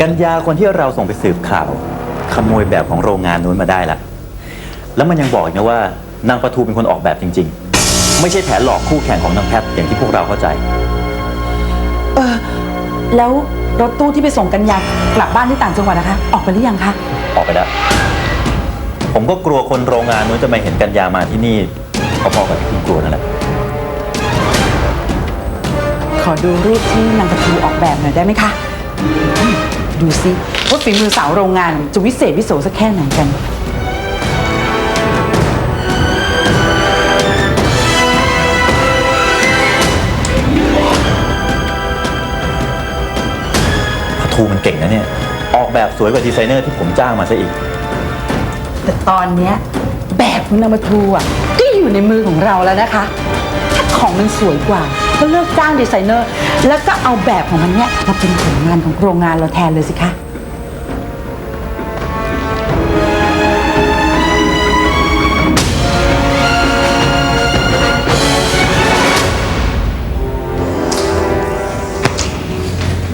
กัญญาคนที่เราส่งไปสืบข่าว ขโมยแบบของโรงงานนู้นมาได้ละแล้วมันยังบอกอีกนะว่านางประทูเป็นคนออกแบบจริง ๆ ไม่ใช่แผนหลอกคู่แข่งของนางแพทอย่างที่พวกเราเข้าใจ เออ แล้วรถตู้ที่ไปส่งกันยากลับบ้านที่ต่างจังหวัดนะคะ ออกไปหรือยังคะ ออกไปแล้ว ผมก็กลัวคนโรงงานนู้นจะมาเห็นกัญญามาที่นี่พอๆกับที่คุณกลัวนั่นแหละขอดูรูปที่นางประทูออกแบบหน่อยได้ไหมคะอืม ดูสิว่าฝีมือสาวโรงงานจะวิเศษวิโสสักแค่ไหนกันประทูมันเก่งนะเนี่ย ออกแบบสวยกว่าดีไซเนอร์ที่ผมจ้างมาซะอีก แต่ตอนเนี้ยแบบของนางประทูอะก็อยู่ในมือของเราแล้วนะคะ ถ้าของมันสวยกว่า ก็เลิกจ้างดีไซเนอร์ แล้วก็เอาแบบของมันเนี้ยมาเป็นผลงานของโรงงานเราแทนเลยสิคะ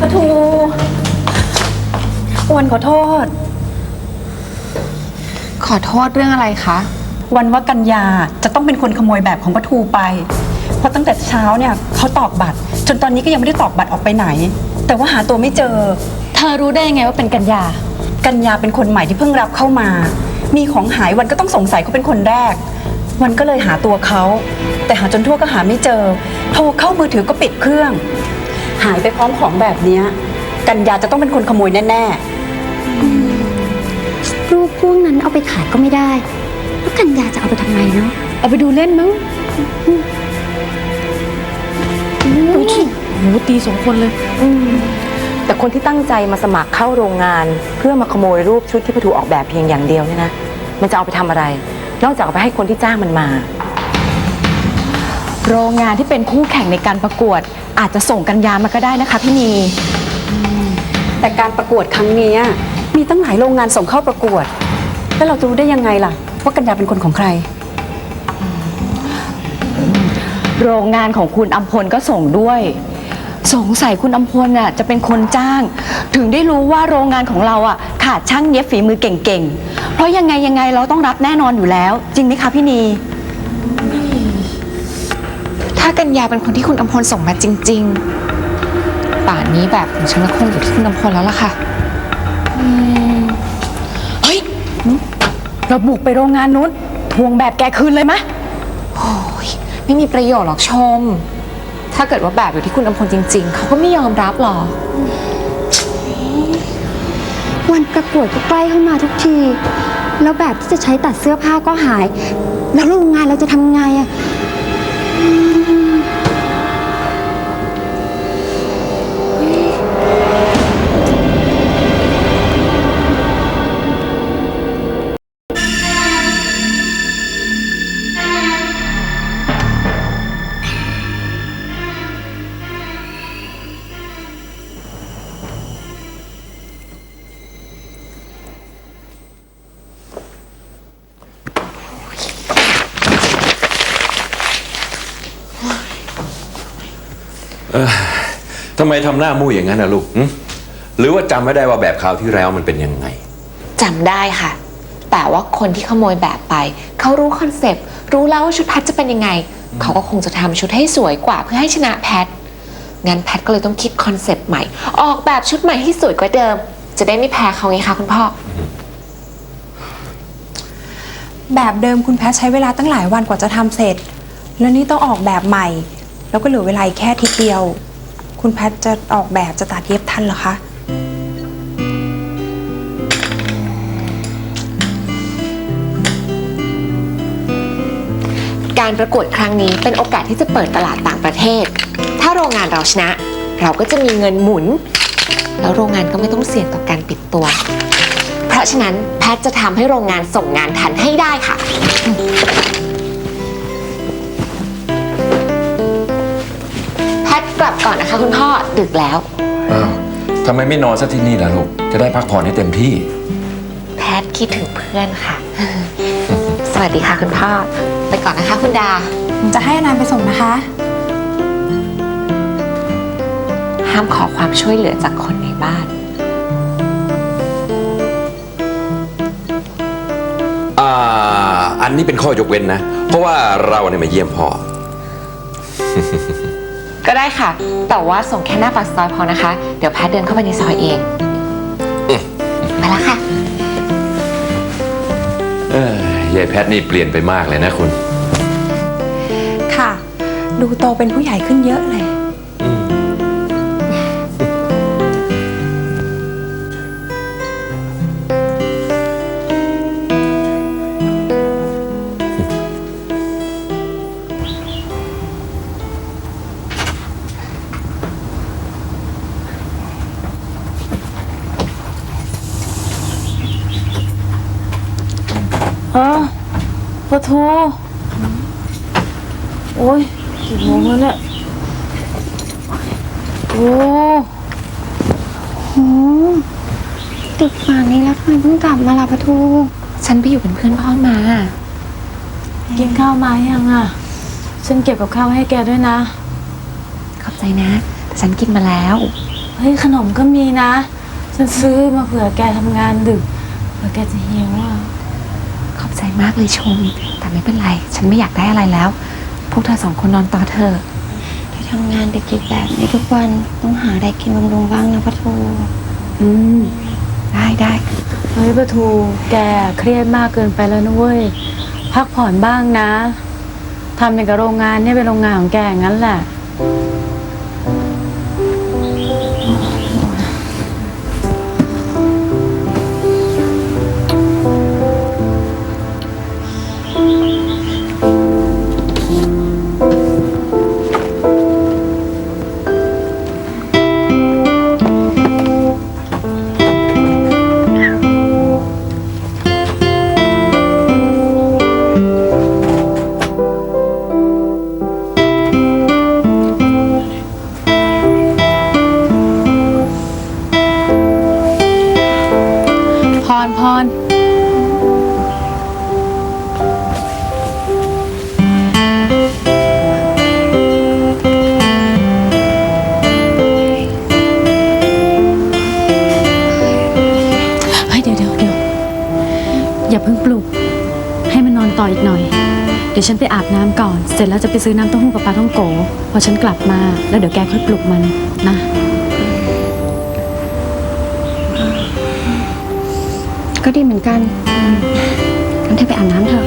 ปะทูอ้วนขอโทษ ขอโทษเรื่องอะไรคะ วันว่ากันยาจะต้องเป็นคนขโมยแบบของปะทูไปเพ ราะตั้งแต่เช้าเนี่ยเขาตอกบัตร จนตอนนี้ก็ยังไม่ได้ตอกบัตรออกไปไหน แต่ว่าหาตัวไม่เจอ เธอรู้ได้ยังไงว่าเป็นกัญญา กันยาเป็นคนใหม่ที่เพิ่งรับเข้ามา มีของหายวันก็ต้องสงสัยเขาเป็นคนแรก วันก็เลยหาตัวเขา แต่หาจนทั่วก็หาไม่เจอ โทรเข้ามือถือก็ปิดเครื่อง หายไปพร้อมของแบบเนี้ยกันยาจะต้องเป็นคนขโมยแน่ๆรูปพวกนั้นเอาไปขายก็ไม่ได้ แล้วกัญญาจะเอาไปทำไมเนาะ เอาไปดูเล่นมั้ง ดูสิโหตีสองคนเลย แต่คนที่ตั้งใจมาสมัครเข้าโรงงาน เพื่อมาขโมยรูปชุดที่ประทูออกแบบเพียงอย่างเดียวเนี่ยนะ มันจะเอาไปทำอะไร นอกจากเอาไปให้คนที่จ้างมันมา โรงงานที่เป็นคู่แข่งในการประกวด อาจจะส่งกัญญามาก็ได้นะคะพี่นีแต่การประกวดครั้งเนี้ยมีตั้งหลายโรงงานส่งเข้าประกวด แล้วเราจะรู้ได้ยังไงล่ะ ว่ากัญญาเป็นคนของใคร โรงงานของคุณอัมพลก็ส่งด้วย สงสัยคุณอัมพลน่ะจะเป็นคนจ้าง ถึงได้รู้ว่าโรงงานของเราอะขาดช่างเย็บฝีมือเก่งๆ เพราะยังไงยังไงเราต้องรับแน่นอนอยู่แล้ว จริงไหมคะพี่นี ถ้ากัญญาเป็นคนที่คุณอำพลส่งมาจริง ๆ ป่านนี้แบบของฉันก็คงอยู่ที่คุณอำพลแล้วล่ะค่ะ เฮ้ย เราบุกไปโรงงานนู้นทวงแบบแกคืนเลยมะ โอ้ย ไม่มีประโยชน์หรอกชม ถ้าเกิดว่าแบบอยู่ที่คุณอำพลจริง ๆ เขาก็ไม่ยอมรับหรอก วันประกวดก็ใกล้เข้ามาทุกที แล้วแบบที่จะใช้ตัดเสื้อผ้าก็หาย แล้วโรงงานเราจะทำไงอะ ทำไมทำหน้ามู่อย่างนั้นนะลูกหึหรือว่าจำไม่ได้ว่าแบบคราวที่แล้วมันเป็นยังไง จำได้ค่ะ แต่ว่าคนที่ขโมยแบบไป เขารู้คอนเซปต์ รู้แล้วว่าชุดแพทจะเป็นยังไง เขาก็คงจะทำชุดให้สวยกว่าเพื่อให้ชนะแพท งั้นแพทก็เลยต้องคิดคอนเซปต์ใหม่ ออกแบบชุดใหม่ให้สวยกว่าเดิม จะได้ไม่แพ้เขาไงคะคุณพ่อ แบบเดิมคุณแพทย์ใช้เวลาตั้งหลายวันกว่าจะทำเสร็จ แล้วนี่ต้องออกแบบใหม่ แล้วก็เหลือเวลาอีกแค่อาทิตย์เดียว คุณแพทย์จะออกแบบจะตัดเย็บทันเหรอคะ การประกวดครั้งนี้เป็นโอกาสที่จะเปิดตลาดต่างประเทศ ถ้าโรงงานเราชนะ เราก็จะมีเงินหมุน แล้วโรงงานก็ไม่ต้องเสี่ยงต่อการปิดตัว เพราะฉะนั้นแพทย์จะทำให้โรงงานส่งงานทันให้ได้ค่ะ ทกลับก่อนนะคะ คุณพ่อดึกแล้วอทำไมไม่นอนซะที่นี่ล่ะลูก จะได้พักผ่อนให้เต็มที่ แพทคิดถึงเพื่อนค่ะ สวัสดีค่ะคุณพ่อ ไปก่อนนะคะ คุณดา ผมจะให้อนานไปส่งนะคะ ห้ามขอความช่วยเหลือจากคนในบ้านอันนี้เป็นข้อยกเว้นนะ เพราะว่าเราเนี่ยมาเยี่ยมพ่อ ก็ได้ค่ะ แต่ว่าส่งแค่หน้าปากซอยพอนะคะ เดี๋ยวแพทเดินเข้าไปในซอยเองไปแล้วค่ะ เอ้ยยายแพทนี่เปลี่ยนไปมากเลยนะคุณ ค่ะ ดูโตเป็นผู้ใหญ่ขึ้นเยอะเลย เออปะทูโอ้ยกี่โมงแล้วเนี่ย โอ้โหดึกป่านนี้แล้วทำไมเพิ่งกลับมาล่ะปะทู ฉันไปอยู่เป็นเพื่อนพ่อมา กินข้าวมายังอะ ฉันเก็บกับข้าวให้แกด้วยนะ ขอบใจนะ แต่ฉันกินมาแล้ว เฮ้ย ขนมก็มีนะ ฉันซื้อมาเผื่อแกทำงานดึกเผื่อแกจะหิวอะ ขอบใจมากเลยชม แต่ไม่เป็นไร ฉันไม่อยากได้อะไรแล้ว พวกเธอสองคนนอนต่อเถอะถ้าทำงานดึกๆแบบนี้ทุกวันต้องหาอะไรกินบำรุงบ้างนะปะทูอืม ได้ได้เฮ้ยปะทูแกเครียดมากเกินไปแล้วนะเว้ย พักผ่อนบ้างนะทำอย่างกับโรงงานเนี่ยเป็นโรงงานของแกอย่างนั้นแหละ อนต่ออีกหน่อย เดี๋ยวฉันไปอาบน้ำก่อน เสร็จแล้วจะไปซื้อน้ำเต้าหู้กับปลาท่องโกพอฉันกลับมาแล้วเดี๋ยวแกค่อยปลุกมันนะ ก็ดีเหมือนกันงั้นเธอไปอาบน้ำเถอะ